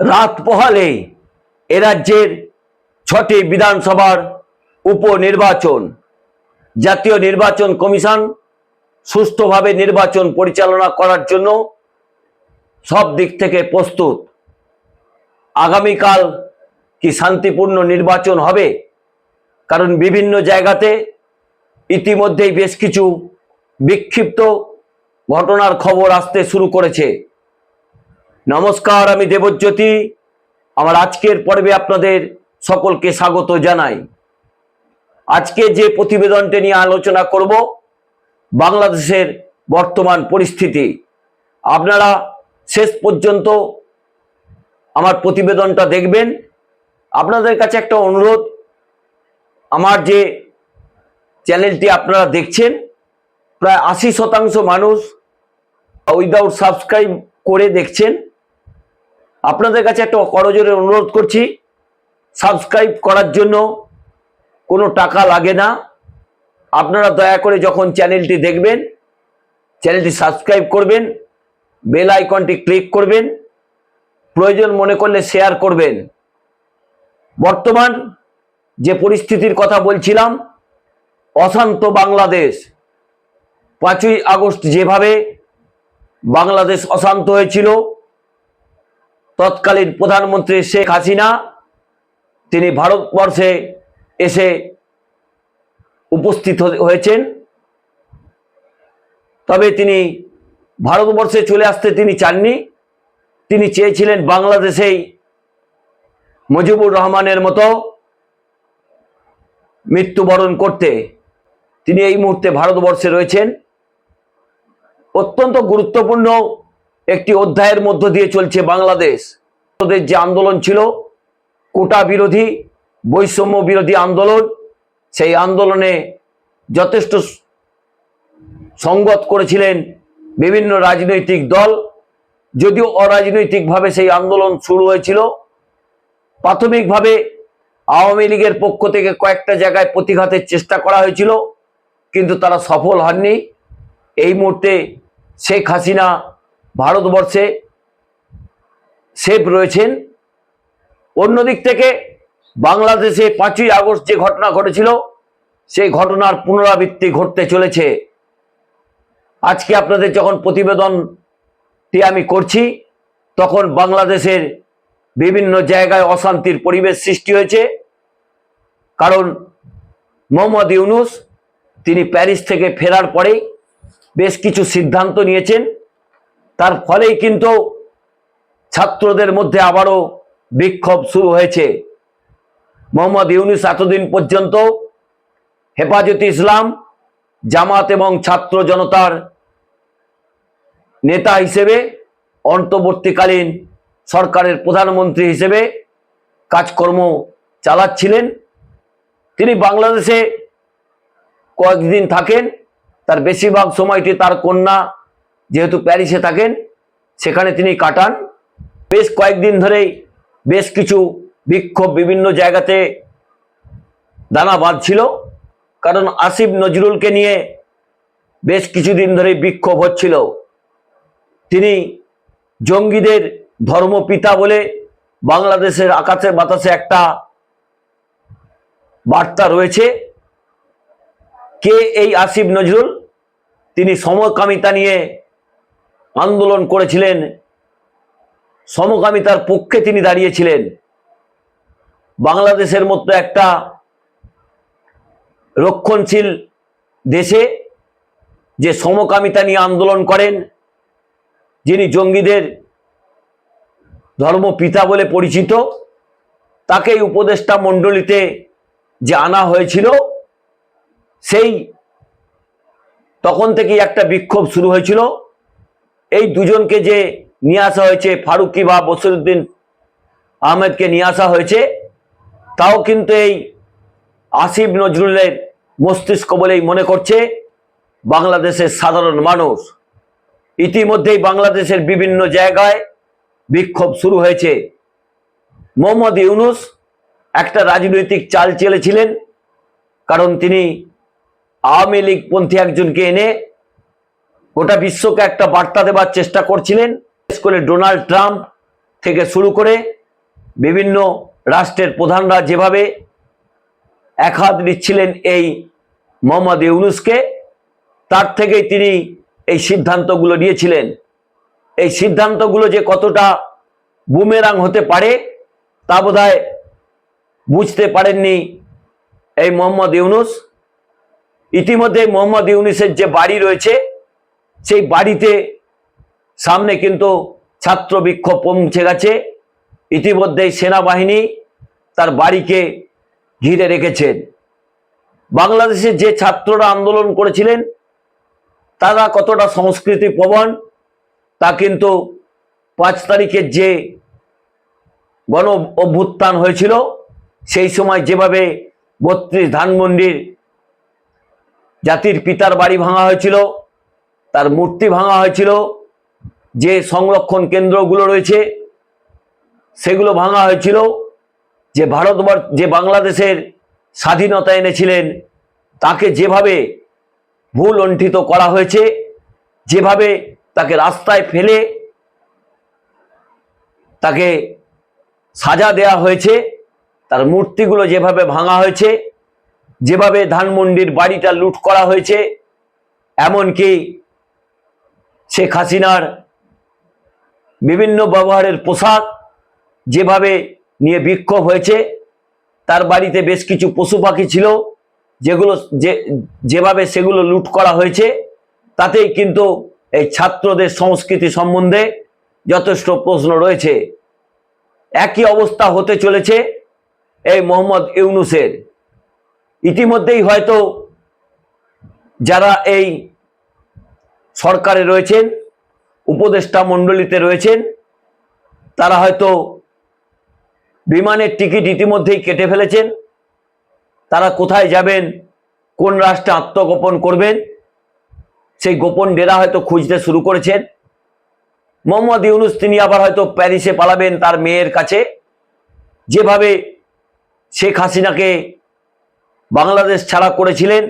রাত পোহালে এ রাজ্যের ছটি বিধানসভার উপনির্বাচন। জাতীয় নির্বাচন কমিশন সুষ্ঠুভাবে নির্বাচন পরিচালনা করার জন্য সব দিক থেকে প্রস্তুত। আগামীকাল কি শান্তিপূর্ণ নির্বাচন হবে? কারণ বিভিন্ন জায়গাতে ইতিমধ্যেই বেশ কিছু বিক্ষিপ্ত ঘটনার খবর আসতে শুরু করেছে। নমস্কার, আমি দেবজ্যোতি। আমার আজকের পর্বে আপনাদের সকলকে স্বাগত জানাই। আজকে যে প্রতিবেদনটি নিয়ে আলোচনা করব, বাংলাদেশের বর্তমান পরিস্থিতি। আপনারা শেষ পর্যন্ত আমার প্রতিবেদনটা দেখবেন। আপনাদের কাছে একটা অনুরোধ, আমার যে চ্যানেলটি আপনারা দেখছেন, প্রায় আশি শতাংশ মানুষ উইদাউট সাবস্ক্রাইব করে দেখছেন। আপনাদের কাছে একটা করজোরে অনুরোধ করছি সাবস্ক্রাইব করার জন্য কোনো টাকা লাগে না। আপনারা দয়া করে যখন চ্যানেলটি দেখবেন, চ্যানেলটি সাবস্ক্রাইব করবেন বেল আইকনটি ক্লিক করবেন, প্রয়োজন মনে করলে শেয়ার করবেন। বর্তমান যে পরিস্থিতির কথা বলছিলাম, অশান্ত বাংলাদেশ। পাঁচই আগস্ট যেভাবে বাংলাদেশ অশান্ত হয়েছিল তৎকালীন প্রধানমন্ত্রী শেখ হাসিনা, তিনি ভারতবর্ষে এসে উপস্থিত হয়েছেন। তবে তিনি ভারতবর্ষে চলে আসতে তিনি চাননি। তিনি চেয়েছিলেন বাংলাদেশেই মুজিবুর রহমানের মতো মৃত্যুবরণ করতে। তিনি এই মুহূর্তে ভারতবর্ষে রয়েছেন। অত্যন্ত গুরুত্বপূর্ণ একটি অধ্যায়ের মধ্য দিয়ে চলছে বাংলাদেশ। ওদের যে আন্দোলন ছিল, কোটা বিরোধী, বৈষম্য বিরোধী আন্দোলন, সেই আন্দোলনে যথেষ্ট সঙ্গত করেছিলেন বিভিন্ন রাজনৈতিক দল। যদিও অরাজনৈতিকভাবে সেই আন্দোলন শুরু হয়েছিল, প্রাথমিকভাবে আওয়ামী লীগের পক্ষ থেকে কয়েকটা জায়গায় প্রতিঘাতের চেষ্টা করা হয়েছিল, কিন্তু তারা সফল হননি। এই মুহূর্তে শেখ হাসিনা ভারতবর্ষে সেফ রয়েছেন। অন্যদিক থেকে বাংলাদেশে পাঁচই আগস্ট যে ঘটনা ঘটেছিল, সেই ঘটনার পুনরাবৃত্তি ঘটতে চলেছে। আজকে আপনাদের যখন প্রতিবেদনটি আমি করছি, তখন বাংলাদেশের বিভিন্ন জায়গায় অশান্তির পরিবেশ সৃষ্টি হয়েছে। কারণ মোহাম্মদ ইউনুস, তিনি প্যারিস থেকে ফেরার পরেই বেশ কিছু সিদ্ধান্ত নিয়েছেন। তার ফলেই কিন্তু ছাত্রদের মধ্যে আবারও বিক্ষোভ শুরু হয়েছে। মোহাম্মদ ইউনুস এতদিন পর্যন্ত হেফাজতে ইসলাম, জামাত এবং ছাত্র জনতার নেতা হিসেবে, অন্তর্বর্তীকালীন সরকারের প্রধানমন্ত্রী হিসেবে কাজকর্ম চালাচ্ছিলেন। তিনি বাংলাদেশে কয়েকদিন থাকেন, তার বেশিরভাগ সময়টি তার কন্যা যেহেতু প্যারিসে থাকেন, সেখানে তিনি কাটান। বেশ কয়েকদিন ধরেই বেশ কিছু বিক্ষোভ বিভিন্ন জায়গাতে দানা বাঁধছিল। কারণ আসিফ নজরুলকে নিয়ে বেশ কিছুদিন ধরেই বিক্ষোভ হচ্ছিল। তিনি জঙ্গিদের ধর্মপিতা বলে বাংলাদেশের আকাশে বাতাসে একটা বার্তা রয়েছে। কে এই আসিফ নজরুল? তিনি সমকামিতা নিয়ে আন্দোলন করেছিলেন। সমকামিতার পক্ষে তিনি দাঁড়িয়েছিলেন। বাংলাদেশের মতো একটা রক্ষণশীল দেশে যে সমকামিতা নিয়ে আন্দোলন করেন, যিনি জঙ্গিদের ধর্মপিতা বলে পরিচিত, তাকেই উপদেষ্টা মণ্ডলীতে যে আনা হয়েছিল, সেই তখন থেকেই একটা বিক্ষোভ শুরু হয়েছিল। এই দুজনকে যে নিয়ে আসা হয়েছে, ফারুকি বা বসিরুদ্দিন আহমেদকে নিয়ে আসা হয়েছে, তাও কিন্তু এই আসিফ নজরুলের মস্তিষ্ক বলেই মনে করছে বাংলাদেশের সাধারণ মানুষ। ইতিমধ্যেই বাংলাদেশের বিভিন্ন জায়গায় বিক্ষোভ শুরু হয়েছে। মোহাম্মদ ইউনুস একটা রাজনৈতিক চাল চেলেছিলেন, কারণ তিনি আওয়ামী লীগপন্থী একজনকে এনে গোটা বিশ্বকে একটা বার্তা দেওয়ার চেষ্টা করছিলেন। বিশেষ করে ডোনাল্ড ট্রাম্প থেকে শুরু করে বিভিন্ন রাষ্ট্রের প্রধানরা যেভাবে এক হাত দিচ্ছিলেন এই মোহাম্মদ ইউনুসকে, তার থেকেই তিনি এই সিদ্ধান্তগুলো নিয়েছিলেন। এই সিদ্ধান্তগুলো যে কতটা বুমেরাং হতে পারে তা বোধহয় বুঝতে পারেননি এই মোহাম্মদ ইউনুস। ইতিমধ্যে মোহাম্মদ ইউনুসের যে বাড়ি রয়েছে সেই বাড়িতে সামনে কিন্তু ছাত্র বিক্ষোভ পৌঁছে গেছে। ইতিমধ্যেই সেনাবাহিনী তার বাড়িকে ঘিরে রেখেছেন বাংলাদেশের যে ছাত্ররা আন্দোলন করেছিলেন, তারা কতটা সংস্কৃতি প্রবণ, তা কিন্তু পাঁচ তারিখের যে গণ অভ্যুত্থান হয়েছিল, সেই সময় যেভাবে বত্রিশ ধানমন্ডির জাতির পিতার বাড়ি ভাঙা হয়েছিল তার মূর্তি ভাঙা হয়েছিল, যে সংরক্ষণ কেন্দ্রগুলো রয়েছে, সেগুলো ভাঙা হয়েছিল, যে ভারতবর্ষ, যে বাংলাদেশের স্বাধীনতা এনেছিলেন, তাকে যেভাবে ভুল লণ্ঠিত করা হয়েছে, যেভাবে তাকে রাস্তায় ফেলে তাকে সাজা দেয়া হয়েছে, তার মূর্তিগুলো যেভাবে ভাঙা হয়েছে, যেভাবে ধানমন্ডির বাড়িটা লুট করা হয়েছে, এমনকি শেখ হাসিনার বিভিন্ন ব্যবহারের পোশাক যেভাবে নিয়ে বিক্ষোভ হয়েছে, তার বাড়িতে বেশ কিছু পশু পাখি ছিল, যেগুলো যে, যেভাবে সেগুলো লুট করা হয়েছে, তাতেই কিন্তু এই ছাত্রদের সংস্কৃতি সম্বন্ধে যথেষ্ট প্রশ্ন রয়েছে। একই অবস্থা হতে চলেছে এই মোহাম্মদ ইউনুসের। ইতিমধ্যেই হয়তো যারা এই সরকারে রয়েছেন, উপদেষ্টা মণ্ডলীতে রয়েছেন, তারা হয়তো বিমানের টিকিট ইতিমধ্যেই কেটে ফেলেছেন, তারা কোথায় যাবেন, কোন রাষ্ট্রে আত্মগোপন করবেন, সেই গোপন ডেরা হয়তো খুঁজতে শুরু করেছেন। মোহাম্মদ ইউনুস, তিনি আবার হয়তো প্যারিসে পালাবেন তার মেয়ের কাছে। যেভাবে শেখ হাসিনাকে বাংলাদেশ ছাড়া করেছিলেন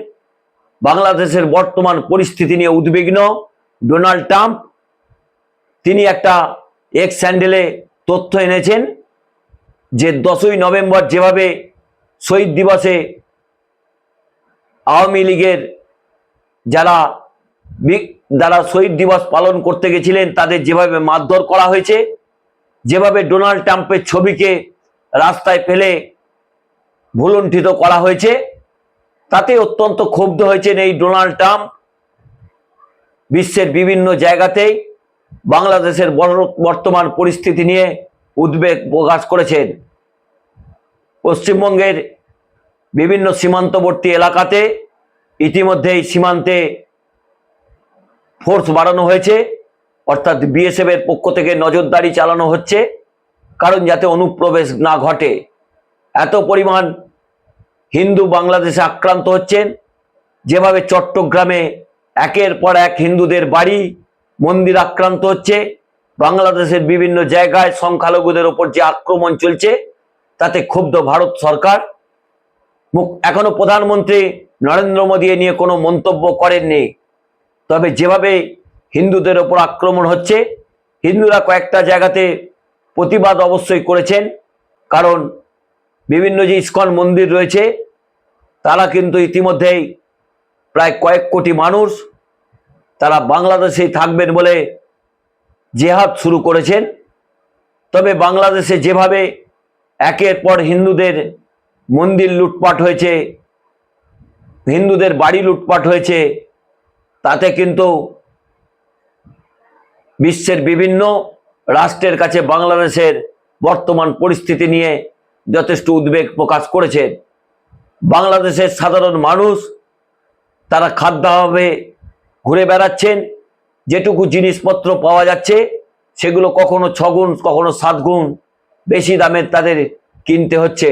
বাংলাদেশের বর্তমান পরিস্থিতি নিয়ে উদ্বিগ্ন। ডোনাল্ড ট্রাম্প, তিনি একটা এক স্যান্ডেলে তথ্য এনেছেন যে দশই নভেম্বর যেভাবে শহীদ দিবসে আওয়ামী লীগের যারা যারা শহীদ দিবস পালন করতে গেছিলেন, তাদের যেভাবে মারধর করা হয়েছে, যেভাবে ডোনাল্ড ট্রাম্পের ছবিকে রাস্তায় ফেলে ভুলুণ্ঠিত করা হয়েছে তাতে অত্যন্ত ক্ষুব্ধ হয়েছেন এই ডোনাল্ড ট্রাম্প। বিশ্বের বিভিন্ন জায়গাতেই বাংলাদেশের বর- বর্তমান পরিস্থিতি নিয়ে উদ্বেগ প্রকাশ করেছেন। পশ্চিমবঙ্গের বিভিন্ন সীমান্তবর্তী এলাকাতে ইতিমধ্যেই সীমান্তে ফোর্স বাড়ানো হয়েছে। অর্থাৎ বিএসএফ এর পক্ষ থেকে নজরদারি চালানো হচ্ছে, কারণ যাতে অনুপ্রবেশ না ঘটে। এত পরিমাণ হিন্দু বাংলাদেশে আক্রান্ত হচ্ছেন। যেভাবে চট্টগ্রামে একের পর এক হিন্দুদের বাড়ি, মন্দির আক্রান্ত হচ্ছে। বাংলাদেশের বিভিন্ন জায়গায় সংখ্যালঘুদের ওপর যে আক্রমণ চলছে, তাতে ক্ষুব্ধ ভারত সরকার। এখনও প্রধানমন্ত্রী নরেন্দ্র মোদী এ নিয়ে কোনো মন্তব্য করেননি। তবে যেভাবে হিন্দুদের ওপর আক্রমণ হচ্ছে, হিন্দুরা কয়েকটা জায়গাতে প্রতিবাদ অবশ্যই করেছেন। কারণ বিভিন্ন যে ইস্কন মন্দির রয়েছে তারা কিন্তু ইতিমধ্যেই প্রায় কয়েক কোটি মানুষ তারা বাংলাদেশেই থাকবেন বলে জেহাদ শুরু করেছেন। তবে বাংলাদেশে যেভাবে একের পর হিন্দুদের মন্দির লুটপাট হয়েছে, হিন্দুদের বাড়ি লুটপাট হয়েছে, তাতে কিন্তু বিশ্বের বিভিন্ন রাষ্ট্রের কাছে বাংলাদেশের বর্তমান পরিস্থিতি নিয়ে যথেষ্ট উদ্বেগ প্রকাশ করেছেন বাংলাদেশের সাধারণ মানুষ, তারা খাদ্যাভাবে ঘুরে বেড়াচ্ছেন, যেটুকু জিনিসপত্র পাওয়া যাচ্ছে, সেগুলো কখনো ছগুণ, কখনো সাত গুণ বেশি দামের তাদের কিনতে হচ্ছে।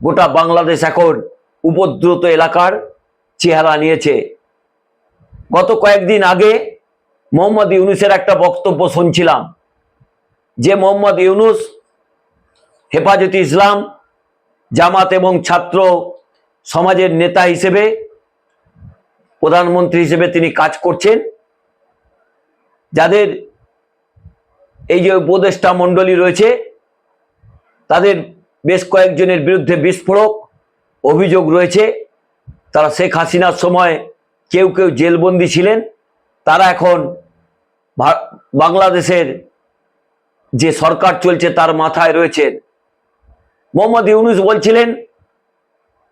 গোটা বাংলাদেশ এখন উপদ্রুত এলাকার চেহারা নিয়েছে। গত কয়েকদিন আগে মোহাম্মদ ইউনুসের একটা বক্তব্য শুনছিলাম, যে মোহাম্মদ ইউনুস হেফাজতে ইসলাম জামাত এবং ছাত্র সমাজের নেতা হিসেবে, প্রধানমন্ত্রী হিসেবে তিনি কাজ করছেন। যাদের এই যে উপদেষ্টা মণ্ডলী রয়েছে, তাদের বেশ কয়েকজনের বিরুদ্ধে বিস্ফোরক অভিযোগ রয়েছে। তারা শেখ হাসিনার সময় কেউ কেউ জেলবন্দি ছিলেন। তারা এখন বাংলাদেশের যে সরকার চলছে তার মাথায় রয়েছেন মোহাম্মদ ইউনুস বলছিলেন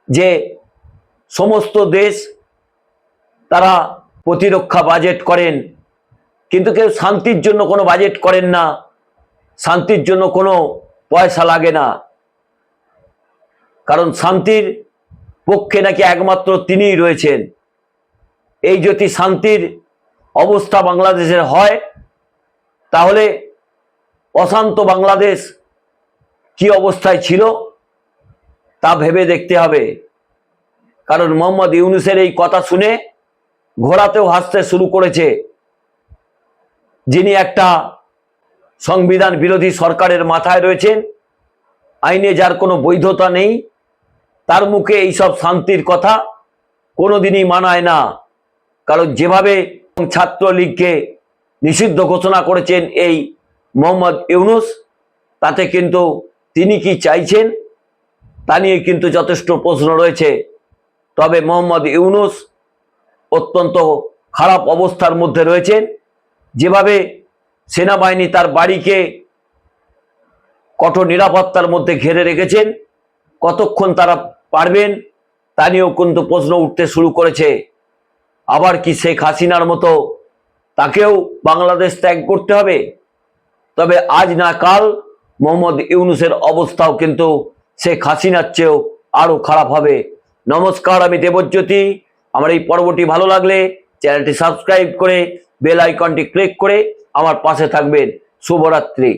যে সমস্ত দেশ তারা প্রতিরক্ষা বাজেট করেন, কিন্তু কেউ শান্তির জন্য কোনো বাজেট করেন না, শান্তির জন্য কোনো পয়সা লাগে না। কারণ শান্তির পক্ষে নাকি একমাত্র তিনিই রয়েছেন। এই যদি শান্তির অবস্থা বাংলাদেশের হয়, তাহলে অশান্ত বাংলাদেশ কি অবস্থায় ছিল তা ভেবে দেখতে হবে। কারণ মোহাম্মদ ইউনুসের এই কথা শুনে ঘোড়াতেও হাসতে শুরু করেছে। যিনি একটা সংবিধান বিরোধী সরকারের মাথায় রয়েছেন, আইনে যার কোনো বৈধতা নেই, তার মুখে এইসব শান্তির কথা কোনোদিনই মানায় না। কারণ যেভাবে ছাত্রলীগকে নিষিদ্ধ ঘোষণা করেছেন এই মোহাম্মদ ইউনুস, তাতে কিন্তু তিনি কি চাইছেন? তা নিয়ে কিন্তু যথেষ্ট প্রশ্ন রয়েছে। তবে মোহাম্মদ ইউনুস অত্যন্ত খারাপ অবস্থার মধ্যে রয়েছেন। যেভাবে সেনাবাহিনী তার বাড়িকে কঠোর নিরাপত্তার মধ্যে ঘিরে রেখেছেন, কতক্ষণ তারা পারবেন, তা নিয়েও কিন্তু প্রশ্ন উঠতে শুরু করেছে। আবার কি শেখ হাসিনার মতো তাকেও বাংলাদেশ ত্যাগ করতে হবে? তবে আজ না কাল মোহাম্মদ ইউনুসের অবস্থাও কিন্তু সে হাসিনার চেয়েও আরও খারাপ হবে। নমস্কার, আমি দেবজ্যোতি। আমার এই পর্বটি ভালো লাগলে চ্যানেলটি সাবস্ক্রাইব করে বেল আইকনটি ক্লিক করে আমার পাশে থাকবেন। শুভরাত্রি।